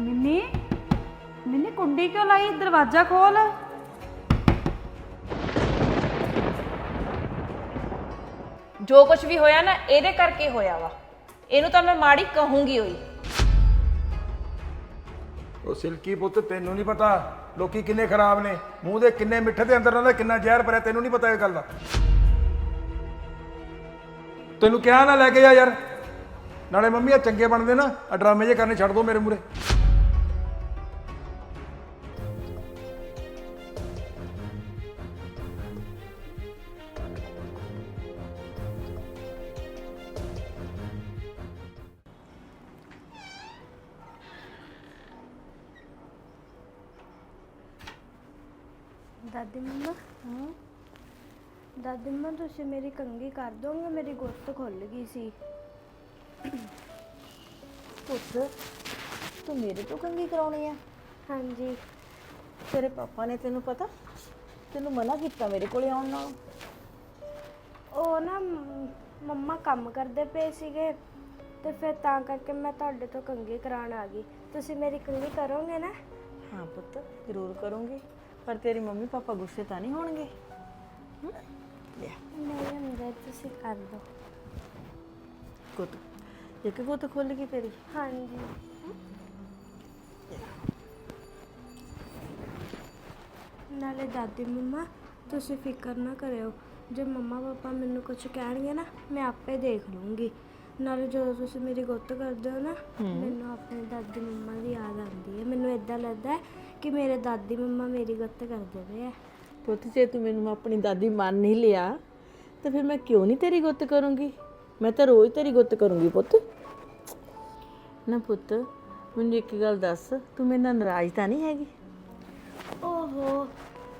Mini mini ਕੁੰਡੀ ਕਿਉਂ ਲਾਈ? ਦਰਵਾਜ਼ਾ ਖੋਲ। ਜੋ ਕੁਝ ਵੀ ਹੋਇਆ ਨਾ ਇਹਦੇ ਕਰਕੇ ਹੋਇਆ ਵਾ। ਇਹਨੂੰ ਤਾਂ ਮੈਂ ਮਾੜੀ ਕਹੂੰਗੀ ਹੋਈ ਉਹ ਸਿਲਕੀ ਪੁੱਤ ਤੈਨੂੰ ਨਹੀਂ ਪਤਾ ਲੋਕੀ ਕਿੰਨੇ ਖਰਾਬ ਨੇ। ਮੂੰਹ ਦੇ ਕਿੰਨੇ ਮਿੱਠੇ ਤੇ ਅੰਦਰ ਉਹਨਾਂ ਦਾ ਕਿੰਨਾ ਜ਼ਹਿਰ ਭਰਿਆ ਤੈਨੂੰ ਨਹੀਂ ਪਤਾ ਇਹ ਗੱਲ ਦਾ। ਤੈਨੂੰ ਕਿਹਾ ਨਾ ਲੈ ਕੇ ਜਾ ਯਾਰ। ਨਾਲੇ ਮੰਮੀ ਆ ਚੰਗੇ ਬਣਦੇ ਨਾ ਆ ਡਰਾਮੇ ਜੇ ਕਰਨੇ ਛੱਡ ਦੋ ਮੇਰੇ ਮੂਰੇ ਦਾਦੀ ਮੰਮਾ ਹਾਂ? ਦਾਦੀ ਮੰਮਾ ਤੁਸੀਂ ਮੇਰੀ ਕੰਗੀ ਕਰ ਦੋਗੇ? ਮੇਰੀ ਗੁੱਤ ਖੁੱਲ ਗਈ ਸੀ। ਪੁੱਤ ਤੂੰ ਮੇਰੇ ਤੋਂ ਕੰਗੀ ਕਰਾਉਣੀ ਆ? ਹਾਂਜੀ। ਤੇਰੇ ਪਾਪਾ ਨੇ ਤੈਨੂੰ ਪਤਾ? ਤੈਨੂੰ ਮਨਾ ਕੀਤਾ ਮੇਰੇ ਕੋਲੇ ਆਉਣ ਨਾਲ? ਉਹ ਨਾ ਮ- ਮੰਮਾ ਕੰਮ ਕਰਦੇ ਪਏ ਸੀਗੇ ਤੇ ਫਿਰ ਤਾਂ ਕਰਕੇ ਮੈਂ ਤੁਹਾਡੇ ਤੋਂ ਕੰਗੀ ਕਰਾਉਣ ਆ ਗਈ। ਤੁਸੀਂ ਮੇਰੀ ਕੰਗੀ ਕਰੋਗੇ ਨਾ? ਹਾਂ ਪੁੱਤ ਜ਼ਰੂਰ ਕਰੂੰਗੀ। ਪਰ ਤੇਰੀ ਮੰਮੀ ਪਾਪਾ ਗੁੱਸੇ ਤਾਂ ਨਹੀਂ ਹੋਣਗੇ? ਹਮ? ਲਿਆ। ਨਹੀਂ ਹੁੰਦੇ ਤੁਸੀਂ ਕਰ ਦਿਓ ਗੁੱਤ। ਇੱਕ ਗੁੱਤ ਖੁੱਲ ਗਈ ਤੇਰੀ। ਹਾਂਜੀ। ਨਾਲੇ ਦਾਦੀ ਮੰਮਾ ਤੁਸੀਂ ਫਿਕਰ ਨਾ ਕਰਿਓ। ਜੇ ਮੰਮਾ ਪਾਪਾ ਮੈਨੂੰ ਕੁਝ ਕਹਿਣਗੇ ਨਾ ਮੈਂ ਆਪੇ ਦੇਖ ਲੂੰਗੀ। ਨਾਲੇ ਜਦੋਂ ਤੁਸੀਂ ਮੇਰੀ ਗੁੱਤ ਕਰਦੇ ਹੋ ਨਾ ਮੈਨੂੰ ਆਪਣੀ ਦਾਦੀ ਮੰਮਾ ਦੀ ਯਾਦ ਆਉਂਦੀ ਹੈ। ਮੈਨੂੰ ਇਦਾਂ ਲੱਗਦਾ ਹੈ ਕਿ ਮੇਰੇ ਦਾਦੀ ਮੰਮਾ ਮੇਰੀ ਗੁੱਤ ਕਰਦੇ ਪਏ ਆ। ਪੁੱਤ ਜੇ ਤੂੰ ਮੈਨੂੰ ਆਪਣੀ ਦਾਦੀ ਮੰਨ ਨਹੀਂ ਲਿਆ ਤਾਂ ਫਿਰ ਮੈਂ ਕਿਉਂ ਨਹੀਂ ਤੇਰੀ ਗੁੱਤ ਕਰੂੰਗੀ? ਮੈਂ ਤਾਂ ਰੋਜ਼ ਤੇਰੀ ਗੁੱਤ ਕਰੂੰਗੀ ਪੁੱਤ। ਨਾ ਪੁੱਤ ਮੈਨੂੰ ਇੱਕ ਗੱਲ ਦੱਸ ਤੂੰ ਮੇਰੇ ਨਾਲ ਨਾਰਾਜ਼ ਤਾਂ ਨਹੀਂ ਹੈਗੀ? ਓਹੋ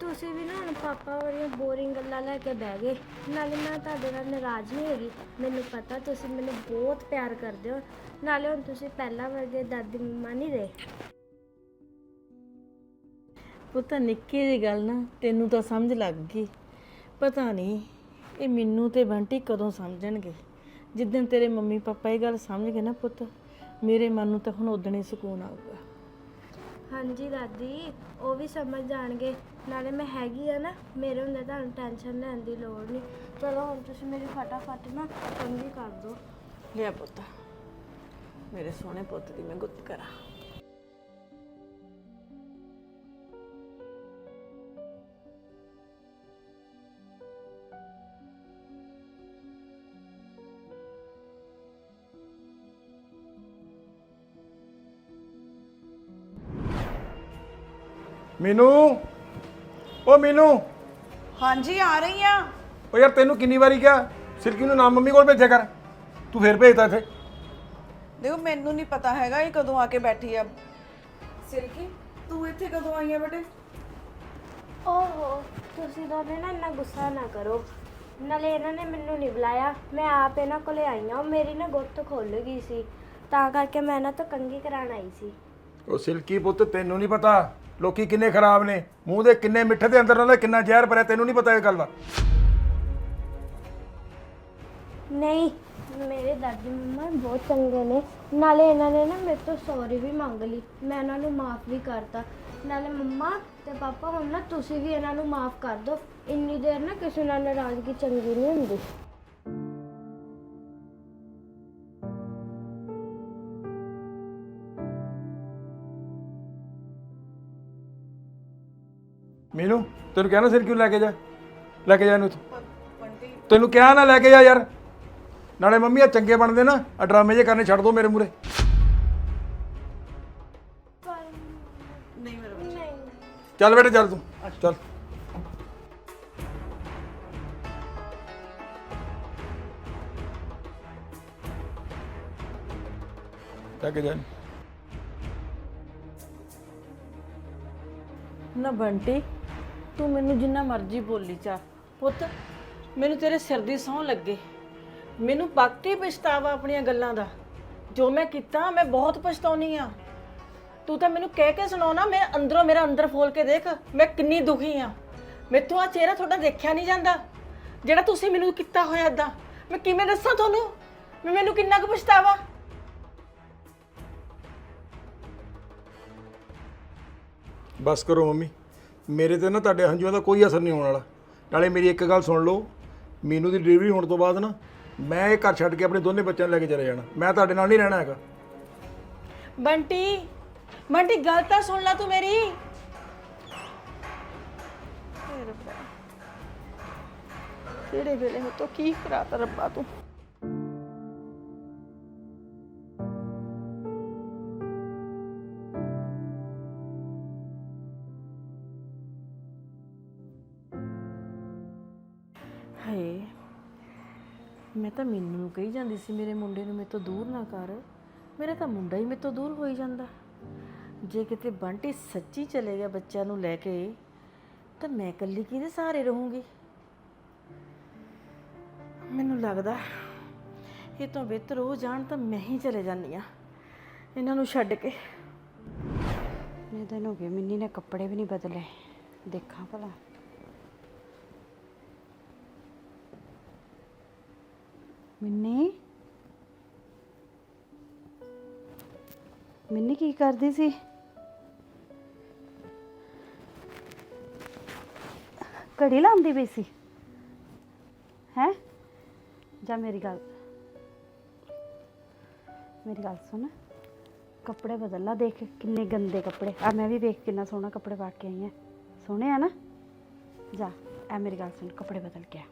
ਤੁਸੀਂ ਵੀ ਨਾ ਹੁਣ ਪਾਪਾ ਵਾਲੀਆਂ ਬੋਰਿੰਗ ਗੱਲਾਂ ਲੈ ਕੇ ਬਹਿ ਗਏ। ਨਾਲੇ ਮੈਂ ਤੁਹਾਡੇ ਨਾਲ ਨਾਰਾਜ਼ ਨਹੀਂ ਹੈਗੀ। ਮੈਨੂੰ ਪਤਾ ਤੁਸੀਂ ਮੈਨੂੰ ਬਹੁਤ ਪਿਆਰ ਕਰਦੇ ਹੋ। ਨਾਲੇ ਹੁਣ ਤੁਸੀਂ ਪਹਿਲਾਂ ਵਰਗੇ ਦਾਦੀ ਮੰਮਾ ਨਹੀਂ ਰਹੇ। ਪੁੱਤ ਨਿੱਕੀ ਜਿਹੀ ਗੱਲ ਨਾ ਤੈਨੂੰ ਤਾਂ ਸਮਝ ਲੱਗ ਗਈ। ਪਤਾ ਨਹੀਂ ਇਹ ਮੈਨੂੰ ਤੇ ਬੰਟੀ ਕਦੋਂ ਸਮਝਣਗੇ। ਜਿੱਦਣ ਤੇਰੇ ਮੰਮੀ ਪਾਪਾ ਇਹ ਗੱਲ ਸਮਝ ਗਏ ਨਾ ਪੁੱਤ ਮੇਰੇ ਮਨ ਨੂੰ ਤਾਂ ਹੁਣ ਉਦਣ ਹੀ ਸਕੂਨ ਆਊਗਾ। ਹਾਂਜੀ ਦਾਦੀ ਉਹ ਵੀ ਸਮਝ ਜਾਣਗੇ। ਨਾਲੇ ਮੈਂ ਹੈਗੀ ਆ ਨਾ ਮੇਰੇ ਹੁੰਦੇ ਤੁਹਾਨੂੰ ਟੈਨਸ਼ਨ ਲੈਣ ਦੀ ਲੋੜ ਨਹੀਂ। ਚਲੋ ਹੁਣ ਤੁਸੀਂ ਮੇਰੀ ਫਟਾਫਟ ਨਾ ਕੰਗੀ ਕਰ ਦਿਓ। ਲਿਆ ਪੁੱਤ ਮੇਰੇ ਸੋਹਣੇ ਪੁੱਤ ਦੀ ਮੈਂ ਗੁੱਤ ਕਰਾਂ। ਮੀਨੂ ਓ ਮੀਨੂ। ਹਾਂਜੀ ਆ ਰਹੀ ਆ। ਓ ਯਾਰ ਤੈਨੂੰ ਕਿੰਨੀ ਵਾਰੀ ਕਿਹਾ? ਸਿਲਕੀ ਨੂੰ ਨਾ ਮੰਮੀ ਕੋਲ ਭੇਜਿਆ ਕਰ। ਤੂੰ ਫੇਰ ਭੇਜਤਾ ਇੱਥੇ। ਦੇਖੋ ਮੈਨੂੰ ਨਹੀਂ ਪਤਾ ਹੈਗਾ ਇਹ ਕਦੋਂ ਆ ਕੇ ਬੈਠੀ ਆ। ਸਿਲਕੀ ਤੂੰ ਇੱਥੇ ਕਦੋਂ ਆਈ ਆ ਬੇਟੇ? ਓਹੋ ਤੁਸੀਂ ਦੋਨੇ ਨਾ ਇੰਨਾ ਗੁੱਸਾ ਨਾ ਕਰੋ। ਨਾਲੇ ਇਹਨਾਂ ਨੇ ਮੈਨੂੰ ਨਹੀਂ ਬੁਲਾਇਆ। ਮੈਂ ਆਪ ਇਹਨਾਂ ਕੋਲੇ ਆਈ ਹਾਂ ਉਹ ਮੇਰੀ ਨਾ ਗੁੱਤ ਖੁੱਲ ਗਈ ਸੀ। ਤਾਂ ਕਰਕੇ ਮੈਂ ਇਹਨਾਂ ਤੋਂ ਕੰਗੀ ਕਰਾਉਣ ਆਈ ਸੀ। ਉਹ ਸਿਲਕੀ ਪੁੱਤ ਤੈਨੂੰ ਨਹੀਂ ਪਤਾ। ਲੋਕੀ ਕਿੰਨੇ ਖਰਾਬ ਨੇ, ਮੂੰਹ ਦੇ ਕਿੰਨੇ ਮਿੱਠੇ ਤੇ ਅੰਦਰ ਉਹਨਾਂ ਦਾ ਕਿੰਨਾ ਜ਼ਹਿਰ ਭਰਿਆ, ਤੈਨੂੰ ਨਹੀਂ ਪਤਾ ਇਹ ਗੱਲ ਦਾ। ਨਹੀਂ, ਮੇਰੇ ਦਾਦੀ ਮੰਮਾ ਬਹੁਤ ਚੰਗੇ ਨੇ। ਨਾਲੇ ਇਹਨਾਂ ਨੇ ਨਾ ਮੇਰੇ ਤੋਂ ਸੌਰੀ ਵੀ ਮੰਗ ਲਈ। ਮੈਂ ਇਹਨਾਂ ਨੂੰ ਮਾਫ ਵੀ ਕਰਤਾ। ਨਾਲੇ ਮੰਮਾ ਤੇ ਪਾਪਾ, ਹੁਣ ਨਾ ਤੁਸੀਂ ਵੀ ਇਹਨਾਂ ਨੂੰ ਮਾਫ ਕਰ ਦਿਓ। ਇੰਨੀ ਦੇਰ ਨਾ ਕਿਸੇ ਨਾਲ ਨਾਰਾਜ਼ਗੀ ਚੰਗੀ ਨਹੀਂ ਹੁੰਦੀ। ਤੈਨੂੰ ਕਿਹਾ ਨਾ ਸਿਰ ਕਿਉਂ ਲੈ ਕੇ ਜਾ? ਲੈ ਕੇ ਜਾ ਇਹਨੂੰ ਇੱਥੋਂ। ਤੈਨੂੰ ਕਿਹਾ ਨਾ ਲੈ ਕੇ ਜਾ ਯਾਰ। ਨਾਲੇ ਮੰਮੀ ਆ ਚੰਗੇ ਬਣਦੇ ਨਾ ਆ ਡਰਾਮੇ ਜੇ ਕਰਨੇ ਛੱਡ ਦੋ ਮੇਰੇ ਮੂਰੇ ਨਹੀਂ ਮੇਰਾ ਨਹੀਂ। ਚੱਲ ਬੇਟੇ ਚੱਲ ਤੂੰ। ਚੱਲ। ਲੈ ਕੇ ਜਾ ਇਹਨੂੰ। ਨਾ ਬੰਟੀ। ਤੂੰ ਮੈਨੂੰ ਜਿੰਨਾ ਮਰਜ਼ੀ ਬੋਲੀ ਚਾ ਪੁੱਤ, ਮੈਨੂੰ ਤੇਰੇ ਸਿਰ ਦੀ ਸਹੁੰ ਲੱਗੇ। ਮੈਨੂੰ ਵਕਤੀ ਪਛਤਾਵਾ ਆਪਣੀਆਂ ਗੱਲਾਂ ਦਾ। ਜੋ ਮੈਂ ਕੀਤਾ, ਮੈਂ ਬਹੁਤ ਪਛਤਾਉਣੀ ਆ। ਤੂੰ ਤਾਂ ਮੈਨੂੰ ਕਹਿ ਕੇ ਸੁਣਾਉਣਾ, ਮੈਂ ਅੰਦਰੋਂ ਮੇਰਾ ਅੰਦਰ ਫੋਲ ਕੇ ਦੇਖ, ਮੈਂ ਕਿੰਨੀ ਦੁਖੀ ਆ। ਮੈਥੋਂ ਆ ਚਿਹਰਾ ਤੁਹਾਡਾ ਦੇਖਿਆ ਨਹੀਂ ਜਾਂਦਾ। ਜਿਹੜਾ ਤੁਸੀਂ ਮੈਨੂੰ ਕੀਤਾ ਹੋਇਆ ਏਦਾਂ, ਮੈਂ ਕਿਵੇਂ ਦੱਸਾਂ ਤੁਹਾਨੂੰ? ਮੈਂ ਮੈਨੂੰ ਕਿੰਨਾ ਕੁ ਪਛਤਾਵਾ? ਬਸ ਕਰੋ ਮੰਮੀ। ਮੇਰੇ ਤੇ ਨਾ ਤੁਹਾਡੇ ਹੰਝੂਆਂ ਦਾ ਕੋਈ ਅਸਰ ਨਹੀਂ ਹੋਣ ਵਾਲਾ। ਨਾਲੇ ਮੇਰੀ ਇੱਕ ਗੱਲ ਸੁਣ ਲਓ, ਮੀਨੂ ਦੀ ਡਿਲੀਵਰੀ ਹੋਣ ਤੋਂ ਬਾਅਦ ਨਾ ਮੈਂ ਇਹ ਘਰ ਛੱਡ ਕੇ ਆਪਣੇ ਦੋਨੇ ਬੱਚਿਆਂ ਨੂੰ ਲੈ ਕੇ ਚਲੇ ਜਾਣਾ। ਮੈਂ ਤੁਹਾਡੇ ਨਾਲ ਨਹੀਂ ਰਹਿਣਾ ਹੈਗਾ। ਬੰਟੀ ਬੰਟੀ, ਗੱਲ ਤਾਂ ਸੁਣ ਲੈ ਤੂੰ ਮੇਰੀ। ਕਿਹੜੇ ਵੇਲੇ ਹੋ ਤੋ ਕੀ ਕਰਾਤਾ ਰੱਬਾ ਤੂੰ? ਮੈਨੂੰ ਕਹੀ ਜਾਂਦੀ ਸੀ ਮੇਰੇ ਮੁੰਡੇ ਨੂੰ ਮੇਰੇ ਤੋਂ ਦੂਰ ਨਾ ਕਰ। ਮੇਰਾ ਤਾਂ ਮੁੰਡਾ ਹੀ ਮੇਰੇ ਤੋਂ ਦੂਰ ਹੋਈ ਜਾਂਦਾ। ਜੇ ਕਿਤੇ ਬੰਟੀ ਸੱਚੀ ਚਲੇ ਗਿਆ ਬੱਚਿਆਂ ਨੂੰ ਲੈ ਕੇ, ਤਾਂ ਮੈਂ ਇਕੱਲੀ ਕਿਹਦੇ ਸਹਾਰੇ ਰਹੂੰਗੀ? ਮੈਨੂੰ ਲੱਗਦਾ ਇਹ ਤੋਂ ਬਿਹਤਰ ਹੋ ਜਾਣ ਤਾਂ ਮੈਂ ਹੀ ਚਲੇ ਜਾਂਦੀ ਆ ਇਹਨਾਂ ਨੂੰ ਛੱਡ ਕੇ। ਨੇ ਦਿਨ ਹੋ ਗਏ, ਮਿੰਨੀ ਨੇ ਕੱਪੜੇ ਵੀ ਨਹੀਂ ਬਦਲੇ। ਦੇਖਾਂ ਭਲਾ। ਮਿੰਨੀ? ਮਿੰਨੀ, ਕੀ ਕਰਦੀ ਸੀ? ਘੜੀ ਲਾਉਂਦੀ ਪਈ ਸੀ। ਹੈ? ਜਾ ਮੇਰੀ ਗੱਲ? ਮੇਰੀ ਗੱਲ ਸੁਣ। ਕੱਪੜੇ ਬਦਲ ਲਾ ਦੇਖ, ਕਿੰਨੇ ਗੰਦੇ ਕੱਪੜੇ। ਆ ਮੈਂ ਵੀ ਵੇਖ ਕਿੰਨਾ ਸੋਹਣਾ ਕੱਪੜੇ ਪਾ ਕੇ ਆਈ ਆ। ਸੋਹਣੇ ਆ ਨਾ? ਜਾ, ਐ ਮੇਰੀ ਗੱਲ ਸੁਣ, ਕੱਪੜੇ ਬਦਲ ਕੇ ਆ।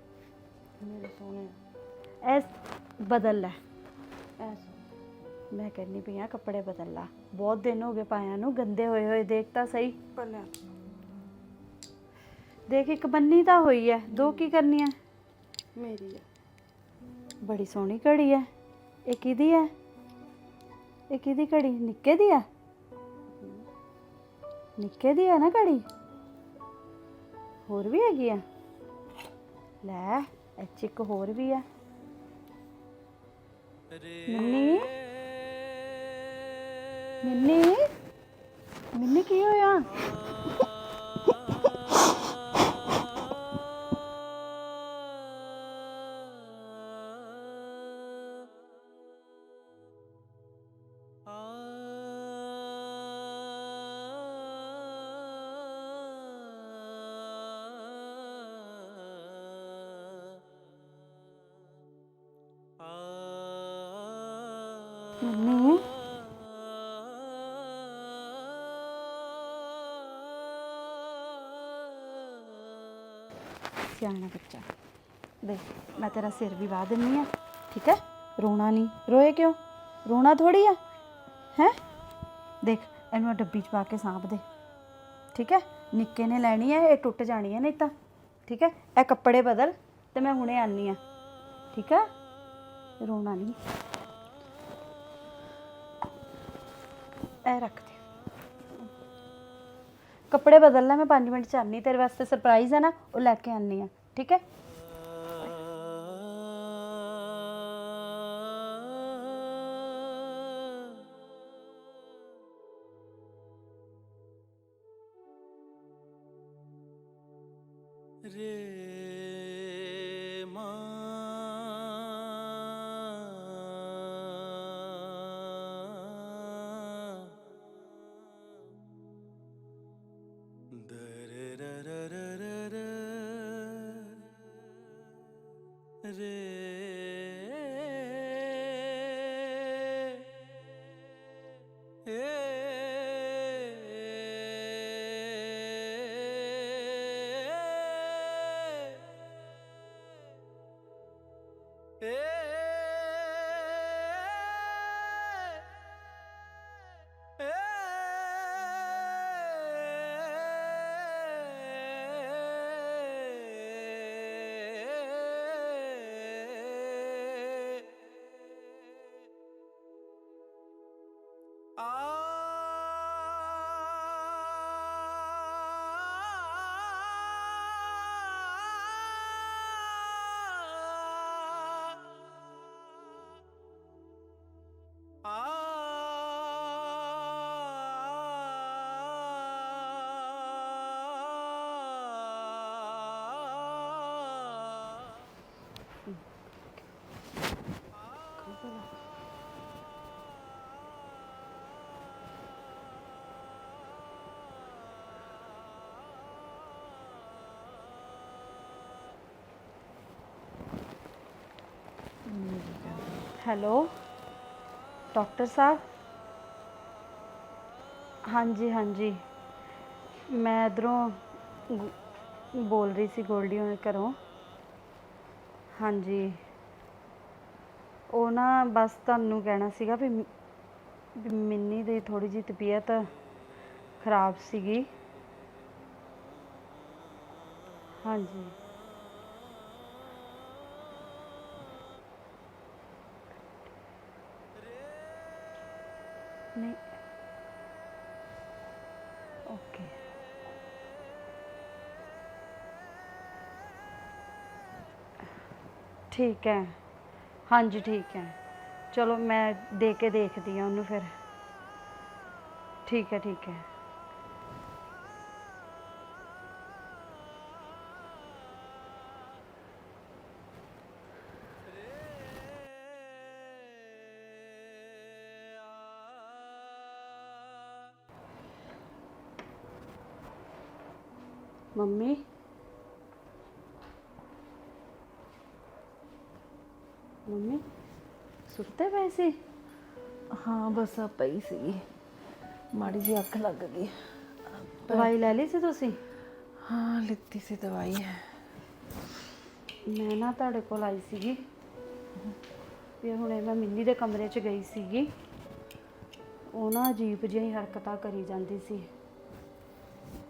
ਮੇਰੇ ਸੋਹਣੇ ਐਸ ਬਦਲ ਲੈ। ਐਸ ਮੈਂ ਕਹਿੰਦੀ ਪਈ ਆ ਕੱਪੜੇ ਬਦਲ ਲਾ। ਬਹੁਤ ਦਿਨ ਹੋ ਗਏ ਪਾਇਆ ਨੂੰ ਗੰਦੇ ਹੋਏ ਹੋਏ ਦੇਖ ਤਾਂ ਸਹੀ। ਪਹਿਲਾਂ ਦੇਖ ਇੱਕ ਬੰਨੀ ਤਾਂ ਹੋਈ ਐ। ਦੋ ਕੀ ਕਰਨੀਆਂ? ਮੇਰੀ ਆ ਬੜੀ ਸੋਹਣੀ ਘੜੀ ਐ। ਇਹ ਕਿਹਦੀ ਐ? ਇਹ ਕਿਹਦੀ ਘੜੀ? ਨਿੱਕੇ ਦੀ ਐ? ਨਿੱਕੇ ਦੀ ਐ ਨਾ ਘੜੀ? ਹੋਰ ਵੀ ਹੈਗੀ ਆ ਲੈ ਇਹ 'ਚ ਇੱਕ ਹੋਰ ਵੀ ਆ ਮਿੰਨੀ ਮਿੰਨੀ ਮਿੰਨੀ ਕੀ ਹੋਇਆ ਮਿੰਨੀ ਸਿਆਣਾ ਬੱਚਾ। ਦੇਖ, ਮੈਂ ਤੇਰਾ ਸਿਰ ਵੀ ਵਾਹ ਦਿੰਨੀ ਆ, ਠੀਕ ਹੈ? ਰੋਣਾ ਨਹੀਂ। ਰੋਏ ਕਿਉਂ? ਰੋਣਾ ਥੋੜੀ ਆ? ਹੈ? ਦੇਖ, ਇਹਨੂੰ ਆਹ ਡੱਬੀ 'ਚ ਪਾ ਕੇ ਸਾਂਭ ਦੇ। ਠੀਕ ਹੈ? ਨਿੱਕੇ ਨੇ ਲੈਣੀ ਹੈ ਇਹ ਟੁੱਟ ਜਾਣੀ ਹੈ ਨਹੀਂ ਤਾਂ। ਠੀਕ ਹੈ? ਇਹ ਕੱਪੜੇ ਬਦਲ, ਤੇ ਮੈਂ ਹੁਣੇ ਆਨੀ ਆ। ਠੀਕ ਹੈ? ਰੋਣਾ ਨਹੀਂ। ਇਹ ਰੱਖ ਦੇ। ਕੱਪੜੇ ਬਦਲ ਲੈ ਮੈਂ 5 ਮਿੰਟ ਚ ਆਨੀ ਤੇਰੇ ਵਾਸਤੇ ਸਰਪ੍ਰਾਈਜ਼ ਹੈ ਨਾ, ਉਹ ਲੈ ਕੇ ਆਨੀ ਆ ਠੀਕ ਹੈ? ਹੈਲੋ? ਡਾਕਟਰ ਸਾਹਿਬ? ਹਾਂਜੀ ਹਾਂਜੀ। ਮੈਂ ਇਧਰੋਂ ਬੋਲ ਰਹੀ ਸੀ ਗੋਲਡੀ ਹੋਏ ਘਰੋਂ। ਹਾਂਜੀ। ਉਹ ਨਾ ਬਸ ਤੁਹਾਨੂੰ ਕਹਿਣਾ ਸੀਗਾ ਵੀ ਮ- ਵੀ ਮਿੰਨੀ ਦੀ ਥੋੜੀ ਜਿਹੀ ਤਬੀਅਤ ਖਰਾਬ ਸੀਗੀ। ਹਾਂਜੀ। ਨਹੀਂ। ਓਕੇ ਠੀਕ ਹੈ। ਹਾਂਜੀ, ਠੀਕ ਹੈ। ਚਲੋ ਮੈਂ ਦੇ ਕੇ ਦੇਖਦੀ ਹਾਂ ਉਹਨੂੰ ਫਿਰ। ਠੀਕ ਹੈ ਠੀਕ ਹੈ। ਮੰਮੀ। ਮੰਮੀ ਸੁੱਤੇ ਪਏ ਸੀ? ਹਾਂ ਬਸ ਆ ਪਈ ਸੀ। ਮਾੜੀ ਜੀ ਅੱਖ ਲੱਗ ਗਈ। ਦਵਾਈ ਲੈ ਲਈ ਸੀ ਤੁਸੀਂ? ਹਾਂ ਲਿੱਤੀ ਸੀ ਦਵਾਈ। ਮੈਂ ਨਾ ਤੁਹਾਡੇ ਕੋਲ ਆਈ ਸੀਗੀ। ਵੀ ਹੁਣੇ ਮੈਂ ਮਿੰਨੀ ਦੇ ਕਮਰੇ 'ਚ ਗਈ ਸੀਗੀ। ਉਹ ਨਾ ਅਜੀਬ ਜਿਹੀਆਂ ਹੀ ਹਰਕਤਾਂ ਕਰੀ ਜਾਂਦੀ ਸੀ।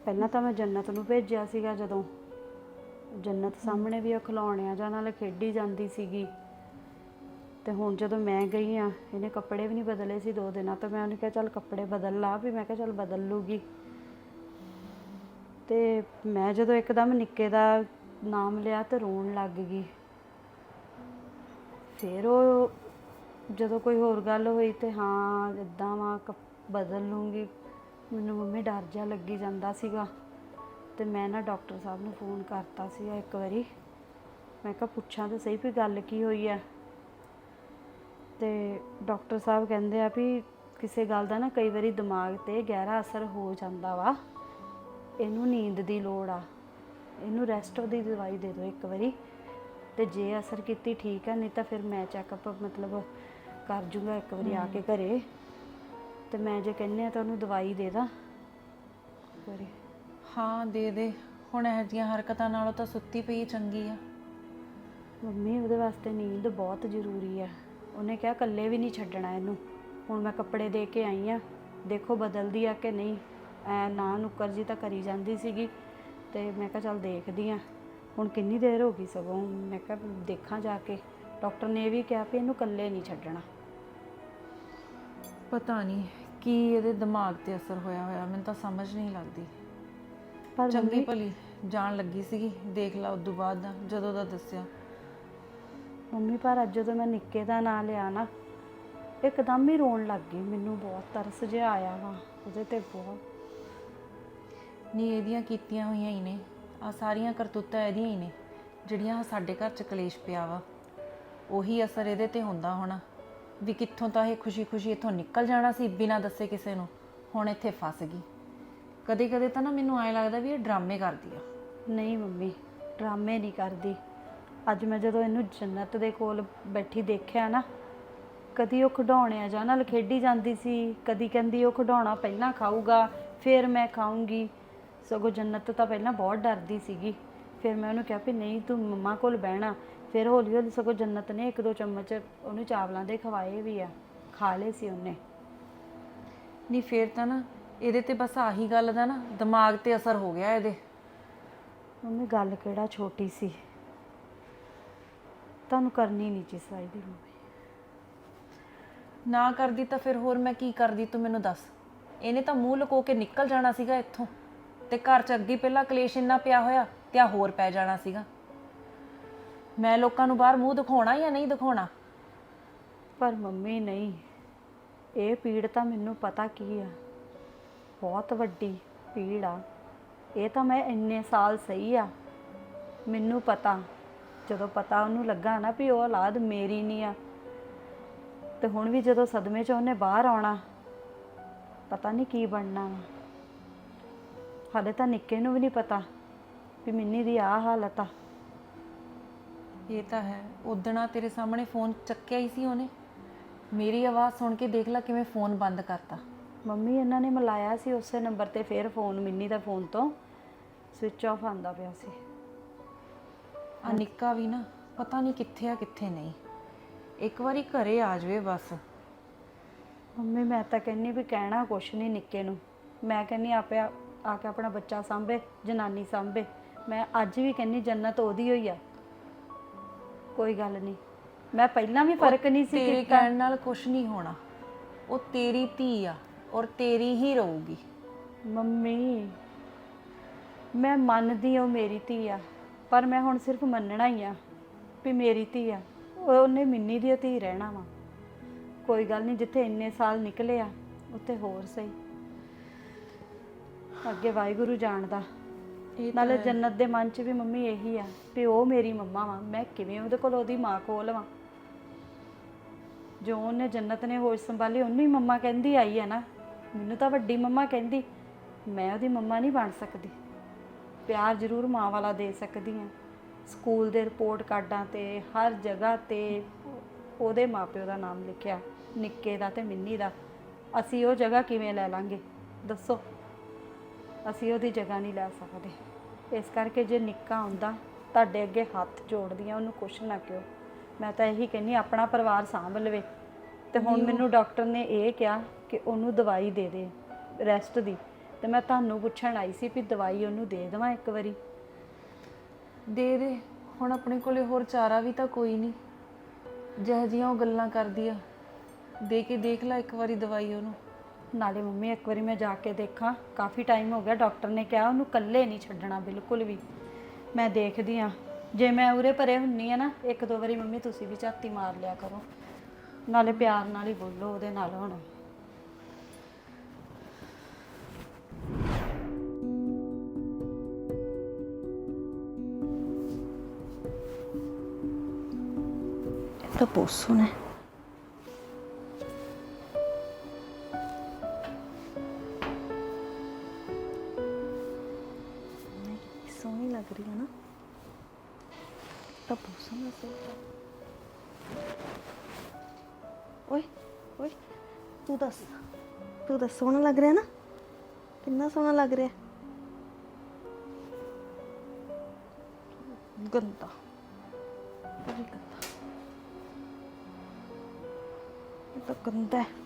ਪਹਿਲਾਂ ਤਾਂ ਮੈਂ ਜੰਨਤ ਨੂੰ ਭੇਜਿਆ ਸੀਗਾ ਜਦੋਂ। ਜੰਨਤ ਸਾਹਮਣੇ ਵੀ ਉਹ ਖਿਲੌਣਿਆਂ ਜਾਂ ਨਾਲ ਖੇਡੀ ਜਾਂਦੀ ਸੀਗੀ। ਤੇ ਹੁਣ ਜਦੋਂ ਮੈਂ ਗਈ ਆ, ਇਹਨੇ ਕੱਪੜੇ ਵੀ ਨਹੀਂ ਬਦਲੇ ਸੀ ਦੋ ਦਿਨਾਂ ਤੋਂ। ਮੈਂ ਉਹਨੂੰ ਕਿਹਾ, ਚੱਲ ਕੱਪੜੇ ਬਦਲ ਲਾ ਵੀ। ਮੈਂ ਕਿਹਾ, ਚੱਲ ਬਦਲ ਲੂਗੀ। ਤੇ ਮੈਂ ਜਦੋਂ ਇੱਕਦਮ ਨਿੱਕੇ ਦਾ ਨਾਮ ਲਿਆ ਤੇ ਰੋਣ ਲੱਗ ਗਈ। ਫਿਰ ਉਹ ਜਦੋਂ ਕੋਈ ਹੋਰ ਗੱਲ ਹੋਈ ਤੇ ਹਾਂ ਇਦਾਂ ਵਾ ਬਦਲ ਲੂੰਗੀ। ਮੈਨੂੰ ਮੰਮੀ ਡਰ ਜਾ ਲੱਗੀ ਜਾਂਦਾ ਸੀਗਾ ਤੇ ਮੈਂ ਨਾ ਡਾਕਟਰ ਸਾਹਿਬ ਨੂੰ ਫੋਨ ਕਰਤਾ ਸੀ ਇੱਕ ਵਾਰੀ। ਮੈਂ ਕਿਹਾ ਪੁੱਛਾਂ ਤੇ ਸਹੀ ਵੀ ਗੱਲ ਕੀ ਹੋਈ ਆ। ਤੇ ਡਾਕਟਰ ਸਾਹਿਬ ਕਹਿੰਦੇ ਆ ਵੀ ਕਿਸੇ ਗੱਲ ਦਾ ਨਾ ਕਈ ਵਾਰੀ ਦਿਮਾਗ ਤੇ ਗਹਿਰਾ ਅਸਰ ਹੋ ਜਾਂਦਾ ਵਾ। ਇਹਨੂੰ ਨੀਂਦ ਦੀ ਲੋੜ ਆ। ਇਹਨੂੰ ਰੈਸਟ ਦੀ ਦਵਾਈ ਦੇ ਦਿਓ ਇੱਕ ਵਾਰੀ। ਤੇ ਜੇ ਅਸਰ ਕੀਤੀ ਠੀਕ ਆ ਨਹੀਂ ਤਾਂ ਫਿਰ ਮੈਂ ਚੈੱਕਅਪ ਮਤਲਬ ਕਰ ਜੂਗਾ ਇੱਕ ਵਾਰੀ ਆ ਕੇ ਘਰੇ। ਤੇ ਮੈਂ ਜੇ ਕਹਿੰਨੇ ਆ ਤਾਂ ਉਹਨੂੰ ਦਵਾਈ ਦੇ ਦਾਂ। ਵਾਰੀ। ਹਾਂ ਦੇ ਦੇ। ਹੁਣ ਇਹ ਜੀਆਂ ਹਰਕਤਾਂ ਨਾਲੋਂ ਤਾਂ ਸੁੱਤੀ ਪਈ ਚੰਗੀ ਆ। ਮੰਮੀ ਉਹਦੇ ਵਾਸਤੇ ਨੀਂਦ ਬਹੁਤ ਜ਼ਰੂਰੀ ਆ। ਉਹਨੇ ਕਿਹਾ ਇਕੱਲੇ ਵੀ ਨਹੀਂ ਛੱਡਣਾ ਇਹਨੂੰ। ਹੁਣ ਮੈਂ ਕੱਪੜੇ ਦੇ ਕੇ ਆਈ ਆ। ਦੇਖੋ ਬਦਲਦੀ ਆ ਕਿ ਨਹੀਂ। ਐ ਨਾ ਨੁੱਕਰ ਜੀ ਤਾਂ ਕਰੀ ਜਾਂਦੀ ਸੀਗੀ। ਤੇ ਮੈਂ ਕਿਹਾ ਚੱਲ ਦੇਖਦੀ ਆ। ਹੁਣ ਕਿੰਨੀ ਦੇਰ ਹੋ ਗਈ ਸਗੋਂ? ਮੈਂ ਕਿਹਾ ਦੇਖਾਂ ਜਾ ਕੇ। ਡਾਕਟਰ ਨੇ ਇਹ ਵੀ ਕਿਹਾ ਵੀ ਇਹਨੂੰ ਇਕੱਲੇ ਨਹੀਂ ਛੱਡਣਾ। ਪਤਾ ਨਹੀਂ। ਕੀ ਇਹਦੇ ਦਿਮਾਗ ਤੇ ਅਸਰ ਹੋਇਆ ਹੋਇਆ? ਮੈਨੂੰ ਤਾਂ ਸਮਝ ਨਹੀਂ ਲੱਗਦੀ। ਪਰ ਚੰਗੀ ਮੰਮੀ ਭਲੀ ਜਾਣ ਲੱਗੀ ਸੀਗੀ। ਦੇਖ ਲਾ ਉਦੋਂ ਬਾਅਦ ਦਾ ਜਦੋਂ ਦਾ ਦੱਸਿਆ। ਮੰਮੀ ਪਰ ਅੱਜ ਜਦੋਂ ਮੈਂ ਨਿੱਕੇ ਦਾ ਨਾਂ ਲਿਆ ਨਾ ਇੱਕਦਮ ਹੀ ਰੋਣ ਲੱਗ ਗਈ। ਮੈਨੂੰ ਬਹੁਤ ਤਰਸ ਜਿਹਾ ਆਇਆ ਵਾ। ਉਹਦੇ ਤੇ ਬਹੁਤ। ਨਹੀਂ ਇਹਦੀਆਂ ਕੀਤੀਆਂ ਹੋਈਆਂ ਹੀ ਨੇ। ਆ ਸਾਰੀਆਂ ਕਰਤੂਤਾਂ ਇਹਦੀਆਂ ਹੀ ਨੇ। ਜਿਹੜੀਆਂ ਆਹ ਸਾਡੇ ਘਰ ਚ ਕਲੇਸ਼ ਪਿਆ ਵਾ। ਉਹੀ ਅਸਰ ਇਹਦੇ ਤੇ ਹੁੰਦਾ ਹੋਣਾ। ਵੀ ਕਿੱਥੋਂ ਤਾਂ ਇਹ ਖੁਸ਼ੀ-ਖੁਸ਼ੀ ਇੱਥੋਂ ਨਿਕਲ ਜਾਣਾ ਸੀ ਬਿਨਾਂ ਦੱਸੇ ਕਿਸੇ ਨੂੰ, ਹੁਣ ਇੱਥੇ ਫਸ ਗਈ। ਕਦੇ-ਕਦੇ ਤਾਂ ਨਾ ਮੈਨੂੰ ਐਂ ਲੱਗਦਾ ਵੀ ਇਹ ਡਰਾਮੇ ਕਰਦੀ ਆ। ਨਹੀਂ ਮੰਮੀ, ਡਰਾਮੇ ਨਹੀਂ ਕਰਦੀ। ਅੱਜ ਮੈਂ ਜਦੋਂ ਇਹਨੂੰ ਜੰਨਤ ਦੇ ਕੋਲ ਬੈਠੀ ਦੇਖਿਆ ਨਾ, ਕਦੀ ਉਹ ਖਿਡੌਣਿਆਂ ਜਾਂ ਨਾਲ ਖੇਡੀ ਜਾਂਦੀ ਸੀ, ਕਦੀ ਕਹਿੰਦੀ ਉਹ ਖਿਡੌਣਾ ਪਹਿਲਾਂ ਖਾਊਗਾ, ਫਿਰ ਮੈਂ ਖਾਊਂਗੀ। ਸਗੋਂ ਜੰਨਤ ਤਾਂ ਪਹਿਲਾਂ ਬਹੁਤ ਡਰਦੀ ਸੀਗੀ। ਫਿਰ ਮੈਂ ਉਹਨੂੰ ਕਿਹਾ ਵੀ ਨਹੀਂ, ਤੂੰ ਮੰਮਾ ਕੋਲ ਬਹਿਣਾ ਫਿਰ ਹੌਲੀ ਹੌਲੀ ਸਗੋਂ ਜੰਨਤ ਨੇ ਇੱਕ ਦੋ ਚਮਚ ਉਹਨੂੰ ਚਾਵਲਾਂ ਦੇ ਖਵਾਏ ਵੀ ਆ ਖਾ ਲਏ ਸੀ ਉਹਨੇ। ਨਹੀਂ ਫੇਰ ਤਾਂ ਨਾ ਇਹਦੇ ਤੇ ਬਸ ਆਹੀ ਗੱਲ ਦਾ ਨਾ ਦਿਮਾਗ ਤੇ ਅਸਰ ਹੋ ਗਿਆ ਇਹਦੇ। ਮੰਮੀ ਗੱਲ ਕਿਹੜਾ ਛੋਟੀ ਸੀ। ਤੁਹਾਨੂੰ ਕਰਨੀ ਨਹੀਂ ਸੀ ਚਾਹੀਦੀ ਮੰਮੀ ਨਾ ਕਰਦੀ ਤਾਂ ਫਿਰ ਹੋਰ ਮੈਂ ਕੀ ਕਰਦੀ ਤੂੰ ਮੈਨੂੰ ਦੱਸ। ਇਹਨੇ ਤਾਂ ਮੂੰਹ ਲੁਕੋ ਕੇ ਨਿਕਲ ਜਾਣਾ ਸੀਗਾ ਇੱਥੋਂ ਤੇ ਘਰ ਚ ਅੱਗੇ ਪਹਿਲਾਂ ਕਲੇਸ਼ ਇੰਨਾ ਪਿਆ ਹੋਇਆ ਤੇ ਆ ਹੋਰ ਪੈ ਜਾਣਾ ਸੀਗਾ। ਮੈਂ ਲੋਕਾਂ ਨੂੰ ਬਾਹਰ ਮੂੰਹ ਦਿਖਾਉਣਾ ਜਾਂ ਨਹੀਂ ਦਿਖਾਉਣਾ? ਪਰ ਮੰਮੀ ਨਹੀਂ। ਇਹ ਪੀੜ ਤਾਂ ਮੈਨੂੰ ਪਤਾ ਕੀ ਆ। ਬਹੁਤ ਵੱਡੀ ਪੀੜ ਆ। ਇਹ ਤਾਂ ਮੈਂ ਇੰਨੇ ਸਾਲ ਸਹੀ ਆ। ਮੈਨੂੰ ਪਤਾ। ਜਦੋਂ ਪਤਾ ਉਹਨੂੰ ਲੱਗਾ ਨਾ ਵੀ ਉਹ ਔਲਾਦ ਮੇਰੀ ਨਹੀਂ ਆ, ਤੇ ਹੁਣ ਵੀ ਜਦੋਂ ਸਦਮੇ 'ਚ ਉਹਨੇ ਬਾਹਰ ਆਉਣਾ, ਪਤਾ ਨਹੀਂ ਕੀ ਬਣਨਾ ਹਾਲੇ ਤਾਂ ਨਿੱਕੇ ਨੂੰ ਵੀ ਨਹੀਂ ਪਤਾ ਵੀ ਮਿੰਨੀ ਦੀ ਆ ਹਾਲਤ ਆ। ਇਹ ਤਾਂ ਹੈ। ਉਦਣਾ ਤੇਰੇ ਸਾਹਮਣੇ ਫੋਨ ਚੱਕਿਆ ਹੀ ਸੀ ਉਹਨੇ। ਮੇਰੀ ਆਵਾਜ਼ ਸੁਣ ਕੇ ਦੇਖ ਲੈ ਕਿਵੇਂ ਫੋਨ ਬੰਦ ਕਰਤਾ। ਮੰਮੀ ਇਹਨਾਂ ਨੇ ਮਿਲਾਇਆ ਸੀ ਉਸੇ ਨੰਬਰ ਤੇ ਫਿਰ ਫੋਨ ਮਿੰਨੀ ਦਾ ਫੋਨ ਤੋਂ। ਸਵਿਚ ਆਫ ਆਂਦਾ ਪਿਆ ਸੀ। ਆ ਨਿੱਕਾ ਵੀ ਨਾ ਪਤਾ ਨਹੀਂ ਕਿੱਥੇ ਆ ਕਿੱਥੇ ਨਹੀਂ। ਇੱਕ ਵਾਰੀ ਘਰੇ ਆ ਜਾਵੇ ਬਸ। ਮੰਮੀ ਮੈਂ ਤਾਂ ਕਹਿੰਨੀ ਵੀ ਕਹਿਣਾ ਕੁਛ ਨਹੀਂ ਨਿੱਕੇ ਨੂੰ। ਮੈਂ ਕਹਿੰਨੀ ਆਪੇ ਆ ਆ ਕੇ ਆਪਣਾ ਬੱਚਾ ਸਾਂਭੇ ਜਨਾਨੀ ਸਾਂਭੇ। ਮੈਂ ਅੱਜ ਵੀ ਕਹਿੰਨੀ ਜੰਨਤ ਉਹਦੀ ਹੋਈ ਆ। ਕੋਈ ਗੱਲ ਨਹੀਂ। ਮੈਂ ਪਹਿਲਾਂ ਵੀ ਫ਼ਰਕ ਨਹੀਂ ਸੀ ਤੇਰੇ ਕੀਤਾ। ਕਹਿਣ ਨਾਲ ਕੁਝ ਨਹੀਂ ਹੋਣਾ। ਉਹ ਤੇਰੀ ਧੀ ਆ ਔਰ ਤੇਰੀ ਹੀ ਰਹੂਗੀ। ਮੰਮੀ ਮੈਂ ਮੰਨਦੀ ਹਾਂ ਉਹ ਮੇਰੀ ਧੀ ਆ ਪਰ ਮੈਂ ਹੁਣ ਸਿਰਫ ਮੰਨਣਾ ਹੀ ਆ ਵੀ ਮੇਰੀ ਧੀ ਆ। ਉਹ- ਉਹਨੇ ਮਿੰਨੀ ਦੀ ਧੀ ਰਹਿਣਾ ਵਾ। ਕੋਈ ਗੱਲ ਨਹੀਂ ਜਿੱਥੇ ਇੰਨੇ ਸਾਲ ਨਿਕਲੇ ਆ ਉੱਥੇ ਹੋਰ ਸਹੀ। ਅੱਗੇ ਵਾਹਿਗੁਰੂ ਜਾਣਦਾ। ਇਹ ਨਾਲੇ ਜੰਨਤ ਦੇ ਮਨ 'ਚ ਵੀ ਮੰਮੀ ਇਹੀ ਆ ਵੀ ਉਹ ਮੇਰੀ ਮੰਮਾ ਵਾ ਮੈਂ ਕਿਵੇਂ ਉਹਦੇ ਕੋਲ ਉਹਦੀ ਮਾਂ ਕੋਲ ਵਾਂ। ਜੋ ਉਹਨੇ ਜੰਨਤ ਨੇ ਹੋਸ਼ ਸੰਭਾਲੀ ਉਹਨੂੰ ਹੀ ਮੰਮਾ ਕਹਿੰਦੀ ਆਈ ਹੈ ਨਾ। ਮੈਨੂੰ ਤਾਂ ਵੱਡੀ ਮੰਮਾ ਕਹਿੰਦੀ ਮੈਂ ਉਹਦੀ ਮੰਮਾ ਨਹੀਂ ਬਣ ਸਕਦੀ। ਪਿਆਰ ਜ਼ਰੂਰ ਮਾਂ ਵਾਲਾ ਦੇ ਸਕਦੀ ਹਾਂ ਸਕੂਲ ਦੇ ਰਿਪੋਰਟ ਕਾਰਡਾਂ ਤੇ ਹਰ ਜਗ੍ਹਾ ਤੇ ਉਹਦੇ ਮਾਪਿਓ ਦਾ ਨਾਮ ਲਿਖਿਆ ਨਿੱਕੇ ਦਾ ਤੇ ਮਿੰਨੀ ਦਾ। ਅਸੀਂ ਉਹ ਜਗ੍ਹਾ ਕਿਵੇਂ ਲੈ ਲਾਂਗੇ? ਦੱਸੋ। ਅਸੀਂ ਉਹਦੀ ਜਗ੍ਹਾ ਨਹੀਂ ਲੈ ਸਕਦੇ। ਇਸ ਕਰਕੇ ਜੇ ਨਿੱਕਾ ਹੁੰਦਾ ਤੁਹਾਡੇ ਅੱਗੇ ਹੱਥ ਜੋੜਦੀਆਂ ਉਹਨੂੰ ਕੁਛ ਨਾ ਕਿਉ। ਮੈਂ ਤਾਂ ਇਹੀ ਕਹਿੰਨੀ ਆਪਣਾ ਪਰਿਵਾਰ ਸਾਂਭ ਲਵੇ। ਤੇ ਹੁਣ ਮੈਨੂੰ ਡਾਕਟਰ ਨੇ ਇਹ ਕਿਹਾ ਕਿ ਉਹਨੂੰ ਦਵਾਈ ਦੇ ਦੇ ਰੈਸਟ ਦੀ। ਤੇ ਮੈਂ ਤੁਹਾਨੂੰ ਪੁੱਛਣ ਆਈ ਸੀ ਵੀ ਦਵਾਈ ਉਹਨੂੰ ਦੇ ਦੇਵਾਂ ਇੱਕ ਵਾਰੀ। ਦੇ ਦੇ ਹੁਣ ਆਪਣੇ ਕੋਲੇ ਹੋਰ ਚਾਰਾ ਵੀ ਤਾਂ ਕੋਈ ਨਹੀਂ। ਜਿਹੋ ਜਿਹੀਆਂ ਉਹ ਗੱਲਾਂ ਕਰਦੀ ਆ। ਦੇ ਕੇ ਦੇਖ ਲੈ ਇੱਕ ਵਾਰੀ ਦਵਾਈ ਉਹਨੂੰ। ਨਾਲੇ ਮੰਮੀ, ਇੱਕ ਵਾਰੀ ਮੈਂ ਜਾ ਕੇ ਦੇਖਾਂ। ਕਾਫੀ ਟਾਈਮ ਹੋ ਗਿਆ ਡਾਕਟਰ ਨੇ ਕਿਹਾ, ਉਹਨੂੰ ਇਕੱਲੇ ਨਹੀਂ ਛੱਡਣਾ, ਬਿਲਕੁਲ ਵੀ। ਮੈਂ ਦੇਖਦੀ ਆ ਜੇ ਮੈਂ ਉਰੇ ਪਰੇ ਹੁੰਨੀ ਆ ਨਾ, ਇੱਕ ਦੋ ਵਾਰੀ ਮੰਮੀ ਤੁਸੀਂ ਵੀ ਝਾਤੀ ਮਾਰ ਲਿਆ ਕਰੋ। ਨਾਲੇ ਪਿਆਰ ਨਾਲ ਹੀ ਬੋਲੋ ਉਹਦੇ ਨਾਲ ਹੁਣ। ਇਹ ਤਾਂ ਪੋਸੂ ਸੋਹਣਾ ਲੱਗ ਰਿਹਾ ਨਾ? ਕਿੰਨਾ ਸੋਹਣਾ ਲੱਗ ਰਿਹਾ? ਗੰਦਾ। ਬੜੀ ਗੰਦਾ। ਇਹ ਤਾਂ ਗੰਦਾ ਹੈ।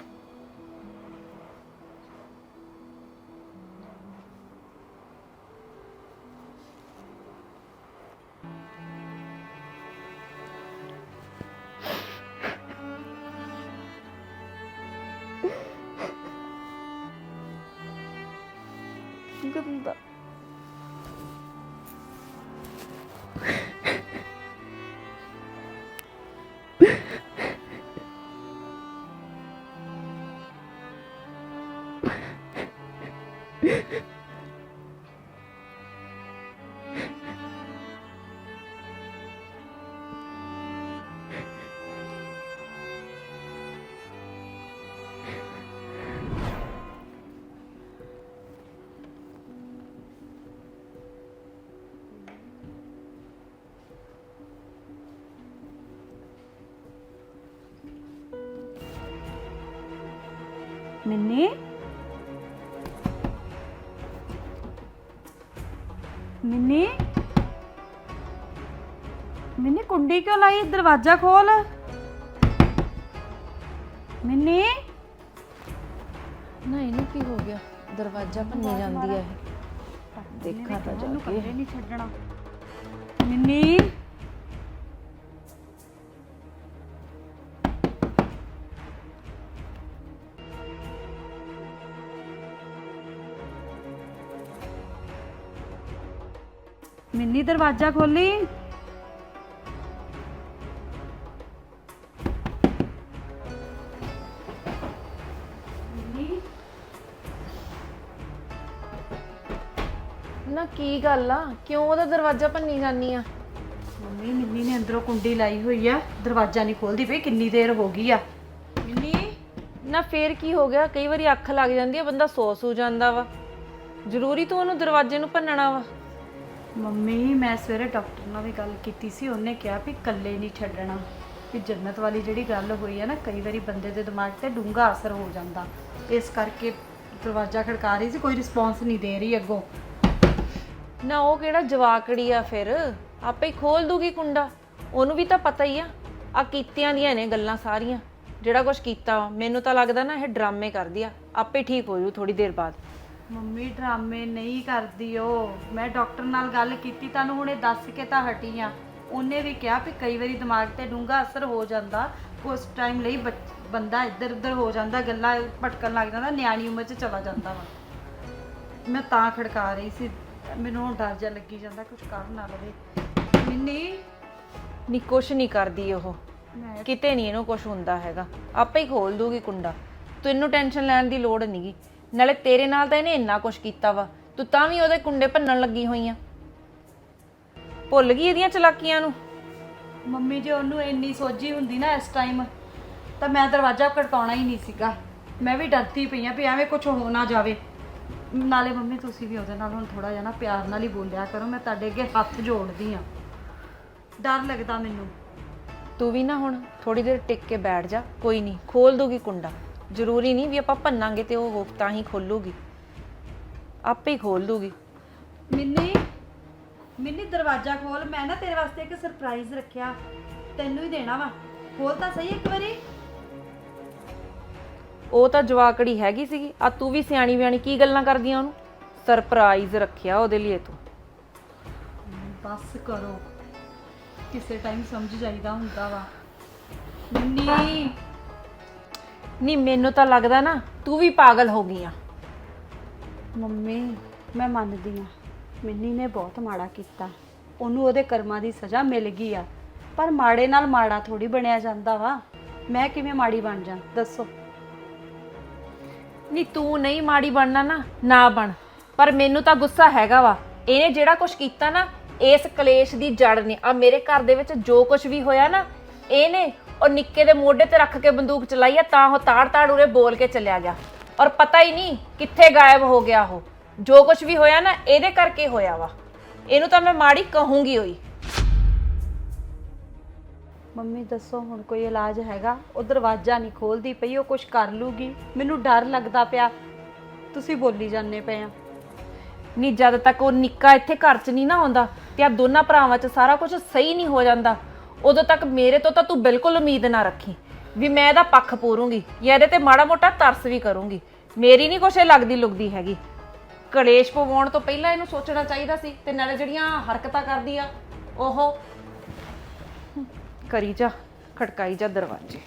ਗੰਦਾ ਮਿੰਨੀ। ਮਿੰਨੀ। ਮਿੰਨੀ ਕੁੰਡੀ ਕਿਉਂ ਲਾਈ? ਦਰਵਾਜ਼ਾ ਖੋਲ। ਮਿੰਨੀ। ਨਾ ਇਹਨੂੰ ਕੀ ਹੋ ਗਿਆ? ਦਰਵਾਜ਼ਾ ਭੰਨੀ ਜਾਂਦੀ ਹੈ ਇਹ। ਦੇਖਾਂ ਤਾਂ ਜਾ ਕੇ। ਨਹੀਂ ਛੱਡਣਾ। ਮਿੰਨੀ। ਦਰਵਾਜ਼ਾ ਖੋਲੀ। ਨਾ ਕੀ ਗੱਲ ਆ? ਕਿਉਂ ਉਹਦਾ ਦਰਵਾਜ਼ਾ ਭੰਨੀ ਜਾਨੀ ਆ? ਮੰਮੀ ਮਿੰਨੀ ਨੇ ਅੰਦਰੋਂ ਕੁੰਡੀ ਲਾਈ ਹੋਈ ਆ। ਦਰਵਾਜ਼ਾ ਨਹੀਂ ਖੋਲਦੀ ਪਈ ਕਿੰਨੀ ਦੇਰ ਹੋ ਗਈ ਆ। ਮਿੰਨੀ ਨਾ ਫੇਰ ਕੀ ਹੋ ਗਿਆ? ਕਈ ਵਾਰੀ ਅੱਖ ਲੱਗ ਜਾਂਦੀ ਆ ਬੰਦਾ ਸੋ ਸੂ ਜਾਂਦਾ ਵਾ। ਜ਼ਰੂਰੀ ਤੂੰ ਉਹਨੂੰ ਦਰਵਾਜ਼ੇ ਨੂੰ ਭੰਨਣਾ ਵਾ। ਮੰਮੀ ਮੈਂ ਸਵੇਰੇ ਡਾਕਟਰ ਨਾਲ ਵੀ ਗੱਲ ਕੀਤੀ ਸੀ। ਉਹਨੇ ਕਿਹਾ ਵੀ ਇਕੱਲੇ ਨਹੀਂ ਛੱਡਣਾ। ਕਿ ਜੰਨਤ ਵਾਲੀ ਜਿਹੜੀ ਗੱਲ ਹੋਈ ਹੈ ਨਾ ਕਈ ਵਾਰੀ ਬੰਦੇ ਦੇ ਦਿਮਾਗ ਤੇ ਡੂੰਘਾ ਅਸਰ ਹੋ ਜਾਂਦਾ। ਇਸ ਕਰਕੇ ਦਰਵਾਜ਼ਾ ਖੜਕਾ ਰਹੀ ਸੀ ਕੋਈ ਰਿਸਪੌਂਸ ਨਹੀਂ ਦੇ ਰਹੀ ਅੱਗੋਂ। ਨਾ ਉਹ ਕਿਹੜਾ ਜਵਾਕੜੀ ਆ ਫਿਰ? ਆਪੇ ਹੀ ਖੋਲ ਦੂਗੀ ਕੁੰਡਾ। ਉਹਨੂੰ ਵੀ ਤਾਂ ਪਤਾ ਹੀ ਆ। ਆ ਕੀਤਿਆਂ ਦੀਆਂ ਨੇ ਗੱਲਾਂ ਸਾਰੀਆਂ। ਜਿਹੜਾ ਕੁਝ ਕੀਤਾ ਵਾ, ਮੈਨੂੰ ਤਾਂ ਲੱਗਦਾ ਨਾ ਇਹ ਡਰਾਮੇ ਕਰਦੀ ਆ। ਆਪੇ ਠੀਕ ਹੋ ਜੂ ਥੋੜੀ ਦੇਰ ਬਾਅਦ। ਮੰਮੀ ਡਰਾਮੇ ਨਹੀਂ ਕਰਦੀ ਉਹ। ਮੈਂ ਡਾਕਟਰ ਨਾਲ ਗੱਲ ਕੀਤੀ ਤੁਹਾਨੂੰ ਹੁਣੇ ਦੱਸ ਕੇ ਤਾਂ ਹਟੀ ਆ। ਉਹਨੇ ਵੀ ਕਿਹਾ ਵੀ ਕਈ ਵਾਰੀ ਦਿਮਾਗ ਤੇ ਡੂੰਘਾ ਅਸਰ ਹੋ ਜਾਂਦਾ। ਉਸ ਟਾਈਮ ਲਈ ਬੱਚ- ਬੰਦਾ ਇੱਧਰ ਉੱਧਰ ਹੋ ਜਾਂਦਾ ਗੱਲਾਂ ਭਟਕਣ ਲੱਗ ਜਾਂਦਾ ਨਿਆਣੀ ਉਮਰ 'ਚ ਚਲਾ ਜਾਂਦਾ ਵਾ। ਮੈਂ ਤਾਂ ਖੜਕਾ ਰਹੀ ਸੀ। ਮੈਨੂੰ ਹੁਣ ਡਰ ਜਿਹਾ ਲੱਗੀ ਜਾਂਦਾ ਕੁਝ ਕਰ ਨਾ ਲਵੇ। ਮਿੰਨੀ ਨੀ ਕੁਛ ਨਹੀਂ ਕਰਦੀ ਉਹ। ਮੈਂ ਕਿਤੇ ਨਹੀਂ ਇਹਨੂੰ ਕੁਛ ਹੁੰਦਾ ਹੈਗਾ। ਆਪੇ ਹੀ ਖੋਲ ਦੂਗੀ ਕੁੰਡਾ। ਤੂੰ ਇਹਨੂੰ ਟੈਨਸ਼ਨ ਲੈਣ ਦੀ ਲੋੜ ਨਹੀਂਗੀ ਨਾਲੇ ਤੇਰੇ ਨਾਲ ਤਾਂ ਇਹਨੇ ਇੰਨਾ ਕੁਛ ਕੀਤਾ ਵਾ। ਤੂੰ ਤਾਂ ਵੀ ਉਹਦੇ ਕੁੰਡੇ ਭੰਨਣ ਲੱਗੀ ਹੋਈ ਆ। ਭੁੱਲ ਗਈ ਇਹਦੀਆਂ ਚਲਾਕੀਆਂ ਨੂੰ? ਮੰਮੀ ਜੇ ਉਹਨੂੰ ਇੰਨੀ ਸੋਝੀ ਹੁੰਦੀ ਨਾ ਇਸ ਟਾਈਮ ਤਾਂ ਮੈਂ ਦਰਵਾਜ਼ਾ ਖੜਕਾਉਣਾ ਹੀ ਨਹੀਂ ਸੀਗਾ। ਮੈਂ ਵੀ ਡਰਦੀ ਪਈ ਆ ਵੀ ਐਵੇਂ ਕੁਝ ਹੋ ਨਾ ਜਾਵੇ। ਨਾਲੇ ਮੰਮੀ ਤੁਸੀਂ ਵੀ ਉਹਦੇ ਨਾਲ ਹੁਣ ਥੋੜਾ ਜਿਹਾ ਨਾ ਪਿਆਰ ਨਾਲ ਹੀ ਬੋਲਿਆ ਕਰੋ ਮੈਂ ਤੁਹਾਡੇ ਅੱਗੇ ਹੱਥ ਜੋੜਦੀ ਆ। ਡਰ ਲੱਗਦਾ ਮੈਨੂੰ। ਤੂੰ ਵੀ ਨਾ ਹੁਣ ਥੋੜੀ ਦੇਰ ਟਿਕ ਕੇ ਬੈਠ ਜਾ ਕੋਈ ਨਹੀਂ ਖੋਲ ਦੂਗੀ ਕੁੰਡਾ। ਜ਼ਰੂਰੀ ਨਹੀਂ ਵੀ ਆਪਾਂ ਭੰਨਾਂਗੇ ਤੇ ਉਹ ਤਾਂ ਹੀ ਖੋਲੂਗੀ। ਆਪੇ ਹੀ ਖੋਲ ਦੂਗੀ। ਮਿੰਨੀ ਮਿੰਨੀ ਦਰਵਾਜ਼ਾ ਖੋਲ। ਮੈਂ ਨਾ ਤੇਰੇ ਵਾਸਤੇ ਇੱਕ ਸਰਪ੍ਰਾਈਜ਼ ਰੱਖਿਆ। ਤੈਨੂੰ ਹੀ ਦੇਣਾ ਵਾ। ਖੋਲ ਤਾਂ ਸਹੀ ਇੱਕ ਵਾਰੀ। ਉਹ ਤਾਂ ਜਵਾਕੜੀ ਹੈਗੀ ਸੀਗੀ। ਆ ਤੂੰ ਵੀ ਸਿਆਣੀ ਬਿਆਣੀ ਕੀ ਗੱਲਾਂ ਕਰਦੀਆਂ ਉਹਨੂੰ? ਸਰਪ੍ਰਾਈਜ਼ ਰੱਖਿਆ ਉਹਦੇ ਲਈ ਤੂੰ। ਬਸ ਕਰੋ। ਕਿਸੇ ਟਾਈਮ ਸਮਝ ਜਾਈਦਾ ਹੁੰਦਾ ਵਾ। ਮਿੰਨੀ ਨਹੀਂ ਮੈਨੂੰ ਤਾਂ ਲੱਗਦਾ ਨਾ ਤੂੰ ਵੀ ਪਾਗਲ ਹੋ ਗਈ ਆ। ਮੰਮੀ ਮੈਂ ਮੰਨਦੀ ਆ। ਮਿੰਨੀ ਨੇ ਬਹੁਤ ਮਾੜਾ ਕੀਤਾ। ਉਹਨੂੰ ਉਹਦੇ ਕਰਮਾਂ ਦੀ ਸਜ਼ਾ ਮਿਲ ਗਈ ਆ। ਪਰ ਮਾੜੇ ਨਾਲ ਮਾੜਾ ਥੋੜੀ ਬਣਿਆ ਜਾਂਦਾ ਵਾ। ਮੈਂ ਕਿਵੇਂ ਮਾੜੀ ਬਣ ਜਾਂ? ਦੱਸੋ। ਨਹੀਂ ਤੂੰ ਨਹੀਂ ਮਾੜੀ ਬਣਨਾ ਨਾ ਨਾ ਬਣ। ਪਰ ਮੈਨੂੰ ਤਾਂ ਗੁੱਸਾ ਹੈਗਾ ਵਾ। ਇਹਨੇ ਜਿਹੜਾ ਕੁਝ ਕੀਤਾ ਨਾ ਇਸ ਕਲੇਸ਼ ਦੀ ਜੜ ਨੇ। ਆ ਮੇਰੇ ਘਰ ਦੇ ਵਿੱਚ ਜੋ ਕੁਝ ਵੀ ਹੋਇਆ ਨਾ ਇਹਨੇ ਉਹ ਨਿੱਕੇ ਦੇ ਮੋਢੇ ਤੇ ਰੱਖ ਕੇ ਬੰਦੂਕ ਚਲਾਈ ਆ ਤਾਂ ਉਹ ਤਾੜ ਤਾੜ ਉਰੇ ਬੋਲ ਕੇ ਚੱਲਿਆ ਗਿਆ। ਔਰ ਪਤਾ ਹੀ ਨਹੀਂ ਕਿੱਥੇ ਗਾਇਬ ਹੋ ਗਿਆ ਉਹ। ਜੋ ਕੁਝ ਵੀ ਹੋਇਆ ਨਾ ਇਹਦੇ ਕਰਕੇ ਹੋਇਆ ਵਾ। ਇਹਨੂੰ ਤਾਂ ਮੈਂ ਮਾੜੀ ਕਹੂੰਗੀ ਹੋਈ ਮੰਮੀ ਦੱਸੋ ਹੁਣ ਕੋਈ ਇਲਾਜ ਹੈਗਾ? ਉਹ ਦਰਵਾਜ਼ਾ ਨਹੀਂ ਖੋਲਦੀ ਪਈ ਉਹ ਕੁਝ ਕਰ ਲੂਗੀ। ਮੈਨੂੰ ਡਰ ਲੱਗਦਾ ਪਿਆ। ਤੁਸੀਂ ਬੋਲੀ ਜਾਂਦੇ ਪਏ ਆ। ਨਹੀਂ ਜਦ ਤੱਕ ਉਹ ਨਿੱਕਾ ਇੱਥੇ ਘਰ 'ਚ ਨਹੀਂ ਨਾ ਆਉਂਦਾ ਤੇ ਆ ਦੋਨਾਂ ਭਰਾਵਾਂ 'ਚ ਸਾਰਾ ਕੁਝ ਸਹੀ ਨਹੀਂ ਹੋ ਜਾਂਦਾ ਉਦੋਂ ਤੱਕ ਮੇਰੇ ਤੋਂ ਤਾਂ ਤੂੰ ਬਿਲਕੁਲ ਉਮੀਦ ਨਾ ਰੱਖੀ ਵੀ ਮੈਂ ਇਹਦਾ ਪੱਖ ਪੂਰੂੰਗੀ ਜਾਂ ਇਹਦੇ ਤੇ ਮਾੜਾ ਮੋਟਾ ਤਰਸ ਵੀ ਕਰੂੰਗੀ। ਮੇਰੀ ਨਹੀਂ ਕੁਛ ਇਹ ਲੱਗਦੀ ਲੁਗਦੀ ਹੈਗੀ। ਕਲੇਸ਼ ਪਵਾਉਣ ਤੋਂ ਪਹਿਲਾਂ ਇਹਨੂੰ ਸੋਚਣਾ ਚਾਹੀਦਾ ਸੀ ਤੇ ਨਾਲੇ ਜਿਹੜੀਆਂ ਹਰਕਤਾਂ ਕਰਦੀ ਆ, ਉਹ ਕਰੀ ਜਾ, ਖੜਕਾਈ ਜਾ ਦਰਵਾਜ਼ੇ।